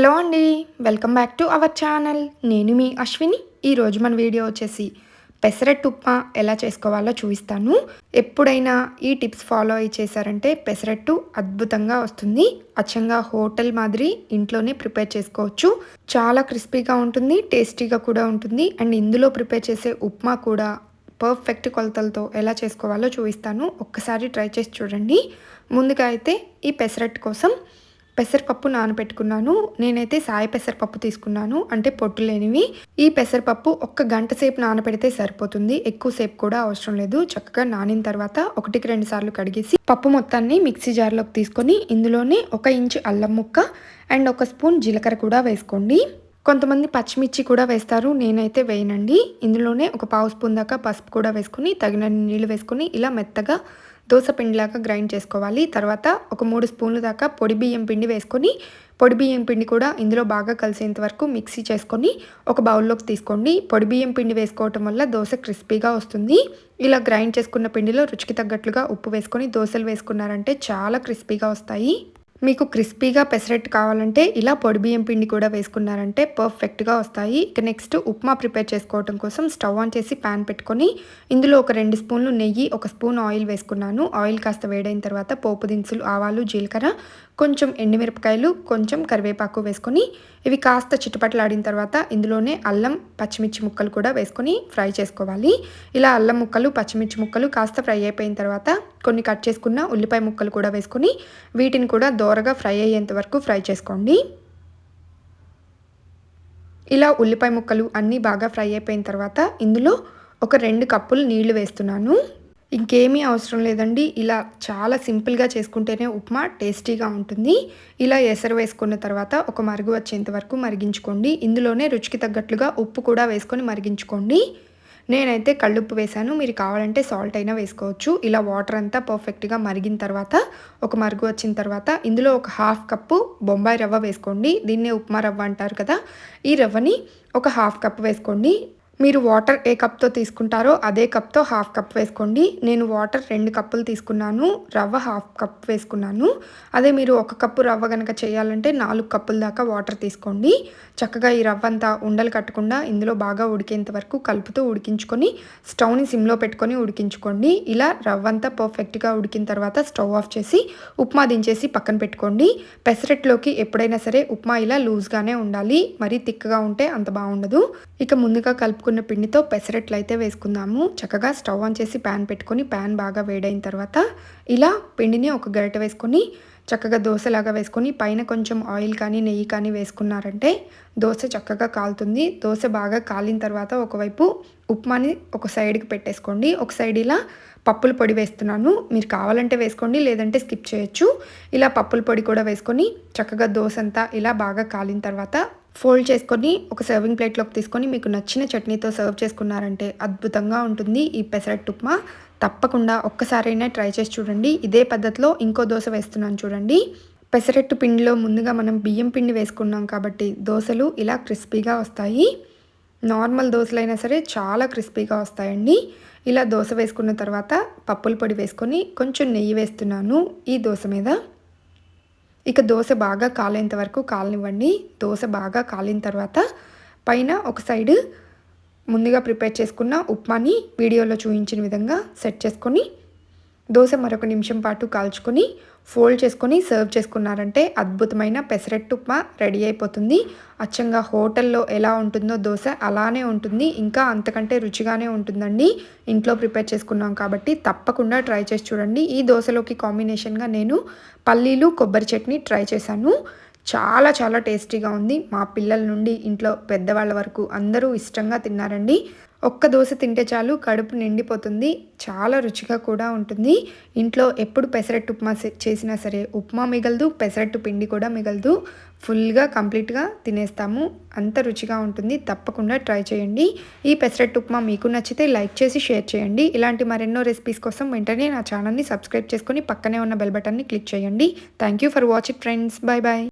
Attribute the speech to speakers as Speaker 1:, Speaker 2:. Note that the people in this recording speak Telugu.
Speaker 1: హలో అండి welcome back to our channel. నేను మీ అశ్విని. ఈరోజు మన వీడియో వచ్చేసి పెసరట్టు ఉప్మా ఎలా చేసుకోవాలో చూపిస్తాను. ఎప్పుడైనా ఈ టిప్స్ ఫాలో అయ్యి చేశారంటే పెసరట్టు అద్భుతంగా వస్తుంది. అచ్చంగా హోటల్ మాదిరి ఇంట్లోనే ప్రిపేర్ చేసుకోవచ్చు. చాలా క్రిస్పీగా ఉంటుంది టేస్టీగా కూడా ఉంటుంది. అండ్ ఇందులో ప్రిపేర్ చేసే ఉప్మా కూడా పర్ఫెక్ట్ కొలతలతో ఎలా చేసుకోవాలో చూపిస్తాను. ఒక్కసారి ట్రై చేసి చూడండి. ముందుగా అయితే ఈ పెసరట్టు కోసం పెసరపప్పు నానబెట్టుకున్నాను. నేనైతే సాయి పెసరపప్పు తీసుకున్నాను. అంటే పొట్టు లేనివి. ఈ పెసరపప్పు ఒక్క గంట సేపు నానబెడితే సరిపోతుంది. ఎక్కువ సేపు కూడా అవసరం లేదు. చక్కగా నానిన తర్వాత ఒకటికి రెండు సార్లు కడిగేసి పప్పు మొత్తాన్ని మిక్సీ జార్లోకి తీసుకొని ఇందులోనే ఒక ఇంచు అల్లం ముక్క అండ్ ఒక స్పూన్ జీలకర్ర కూడా వేసుకోండి. కొంతమంది పచ్చిమిర్చి కూడా వేస్తారు. నేనైతే వేయనండి. ఇందులోనే ఒక పావు స్పూన్ దాకా పసుపు కూడా వేసుకుని తగిన నీళ్ళు వేసుకుని ఇలా మెత్తగా దోశ పిండిలాగా గ్రైండ్ చేసుకోవాలి. తర్వాత ఒక మూడు స్పూన్లు దాకా పొడి బియ్యం పిండి వేసుకొని పొడి బియ్యం పిండి కూడా ఇందులో బాగా కలిసేంత వరకు మిక్సీ చేసుకొని ఒక బౌల్లోకి తీసుకోండి. పొడి బియ్యం పిండి వేసుకోవటం వల్ల దోశ క్రిస్పీగా వస్తుంది. ఇలా గ్రైండ్ చేసుకున్న పిండిలో రుచికి తగ్గట్లుగా ఉప్పు వేసుకొని దోశలు వేసుకున్నారంటే చాలా క్రిస్పీగా వస్తాయి. మీకు క్రిస్పీగా పెసరెట్ కావాలంటే ఇలా పొడి బియ్యం పిండి కూడా వేసుకున్నారంటే పర్ఫెక్ట్గా వస్తాయి. ఇక నెక్స్ట్ ఉప్మా ప్రిపేర్ చేసుకోవడం కోసం స్టవ్ ఆన్ చేసి ప్యాన్ పెట్టుకొని ఇందులో ఒక రెండు స్పూన్లు నెయ్యి ఒక స్పూన్ ఆయిల్ వేసుకున్నాను. ఆయిల్ కాస్త వేడైన తర్వాత పోపు దినుసులు ఆవాలు జీలకర్ర కొంచెం ఎండుమిరపకాయలు కొంచెం కరివేపాకు వేసుకొని ఇవి కాస్త చిట్టుపట్లాడిన తర్వాత ఇందులోనే అల్లం పచ్చిమిర్చి ముక్కలు కూడా వేసుకొని ఫ్రై చేసుకోవాలి. ఇలా అల్లం ముక్కలు పచ్చిమిర్చి ముక్కలు కాస్త ఫ్రై అయిపోయిన తర్వాత కొన్ని కట్ చేసుకున్న ఉల్లిపాయ ముక్కలు కూడా వేసుకొని వీటిని కూడా దోరగా ఫ్రై అయ్యేంత వరకు ఫ్రై చేసుకోండి. ఇలా ఉల్లిపాయ ముక్కలు అన్నీ బాగా ఫ్రై అయిపోయిన తర్వాత ఇందులో ఒక రెండు కప్పులు నీళ్ళు వేస్తున్నాను. ఇంకేమీ అవసరం లేదండి. ఇలా చాలా సింపుల్గా చేసుకుంటేనే ఉప్మా టేస్టీగా ఉంటుంది. ఇలా ఎసరు వేసుకున్న తర్వాత ఒక మరుగు వచ్చేంత వరకు మరిగించుకోండి. ఇందులోనే రుచికి తగ్గట్లుగా ఉప్పు కూడా వేసుకొని మరిగించుకోండి. నేనైతే కళ్ళుప్పు వేశాను. మీరు కావాలంటే సాల్ట్ అయినా వేసుకోవచ్చు. ఇలా వాటర్ అంతా పర్ఫెక్ట్గా మరిగిన తర్వాత ఒక మరుగు వచ్చిన తర్వాత ఇందులో ఒక హాఫ్ కప్పు బొంబాయి రవ్వ వేసుకోండి. దీన్నే ఉప్మా రవ్వ అంటారు కదా. ఈ రవ్వని ఒక హాఫ్ కప్ వేసుకోండి. మీరు వాటర్ ఏ కప్తో తీసుకుంటారో అదే కప్తో హాఫ్ కప్ వేసుకోండి. నేను వాటర్ రెండు కప్పులు తీసుకున్నాను రవ్వ హాఫ్ కప్ వేసుకున్నాను. అదే మీరు ఒక కప్పు రవ్వ కనుక చేయాలంటే నాలుగు కప్పుల దాకా వాటర్ తీసుకోండి. చక్కగా ఈ రవ్వ అంతా ఉండలు కట్టకుండా ఇందులో బాగా ఉడికేంత వరకు కలుపుతూ ఉడికించుకొని స్టవ్ని సిమ్లో పెట్టుకొని ఉడికించుకోండి. ఇలా రవ్వ అంతా పర్ఫెక్ట్గా ఉడికిన తర్వాత స్టవ్ ఆఫ్ చేసి ఉప్మా దించేసి పక్కన పెట్టుకోండి. పెసరెట్లోకి ఎప్పుడైనా సరే ఉప్మా ఇలా లూజ్గానే ఉండాలి. మరీ తిక్కగా ఉంటే అంత బాగుండదు. ఇక ముందుగా కలుపుకొని కలుపుకున్న పిండితో పెసరట్లు అయితే వేసుకుందాము. చక్కగా స్టవ్ ఆన్ చేసి ప్యాన్ పెట్టుకొని ప్యాన్ బాగా వేడైన తర్వాత ఇలా పిండిని ఒక గరిట వేసుకొని చక్కగా దోశలాగా వేసుకొని పైన కొంచెం ఆయిల్ కానీ నెయ్యి కానీ వేసుకున్నారంటే దోశ చక్కగా కాలుతుంది. దోశ బాగా కాలిన తర్వాత ఒకవైపు ఉప్మాని ఒక సైడ్కి పెట్టేసుకోండి. ఒక సైడ్ ఇలా పప్పుల పొడి వేస్తున్నాను. మీరు కావాలంటే వేసుకోండి లేదంటే స్కిప్ చేయొచ్చు. ఇలా పప్పుల పొడి కూడా వేసుకొని చక్కగా దోశ అంతా ఇలా బాగా కాలిన తర్వాత ఫోల్డ్ చేసుకొని ఒక సర్వింగ్ ప్లేట్లోకి తీసుకొని మీకు నచ్చిన చట్నీతో సర్వ్ చేసుకున్నారంటే అద్భుతంగా ఉంటుంది ఈ పెసరట్టు ఉప్మా. తప్పకుండా ఒక్కసారైనా ట్రై చేసి చూడండి. ఇదే పద్ధతిలో ఇంకో దోశ వేస్తున్నాను చూడండి. పెసరట్టు పిండిలో ముందుగా మనం బియ్యం పిండి వేసుకున్నాం కాబట్టి దోశలు ఇలా క్రిస్పీగా వస్తాయి. నార్మల్ దోశలైనా సరే చాలా క్రిస్పీగా వస్తాయండి. ఇలా దోశ వేసుకున్న తర్వాత పప్పుల పొడి వేసుకొని కొంచెం నెయ్యి వేస్తున్నాను ఈ దోశ మీద. ఇక దోశ బాగా కాలేంత వరకు కాలనివ్వండి. దోశ బాగా కాలిన తర్వాత పైన ఒక సైడు ముందుగా ప్రిపేర్ చేసుకున్న ఉప్మాని వీడియోలో చూపించిన విధంగా సెట్ చేసుకొని దోశ మరొక నిమిషం పాటు కాల్చుకొని ఫోల్డ్ చేసుకొని సర్వ్ చేసుకున్నారంటే అద్భుతమైన పెసరెట్టు ఉప్మా రెడీ అయిపోతుంది. అచ్చంగా హోటల్లో ఎలా ఉంటుందో దోశ అలానే ఉంటుంది. ఇంకా అంతకంటే రుచిగానే ఉంటుందండి. ఇంట్లో ప్రిపేర్ చేసుకున్నాం కాబట్టి తప్పకుండా ట్రై చేసి చూడండి. ఈ దోశలోకి కాంబినేషన్గా నేను పల్లీలు కొబ్బరి చట్నీ ట్రై చేశాను. చాలా చాలా టేస్టీగా ఉంది. మా పిల్లల నుండి ఇంట్లో పెద్దవాళ్ళ వరకు అందరూ ఇష్టంగా తిన్నారండి. ఒక్క దోశ తింటే చాలు కడుపు నిండిపోతుంది. చాలా రుచిగా కూడా ఉంటుంది. ఇంట్లో ఎప్పుడు పెసరట్టు ఉప్మా చేసినా సరే ఉప్మా మిగలదు పెసరట్టు పిండి కూడా మిగలదు. ఫుల్గా కంప్లీట్గా తినేస్తాము. అంత రుచిగా ఉంటుంది. తప్పకుండా ట్రై చేయండి. ఈ పెసరట్టు ఉప్మా మీకు నచ్చితే లైక్ చేసి షేర్ చేయండి. ఇలాంటి మరెన్నో రెసిపీస్ కోసం వెంటనే నా ఛానల్ని సబ్స్క్రైబ్ చేసుకొని పక్కనే ఉన్న బెల్ బటన్ని క్లిక్ చేయండి. Thank you for watching friends. Bye bye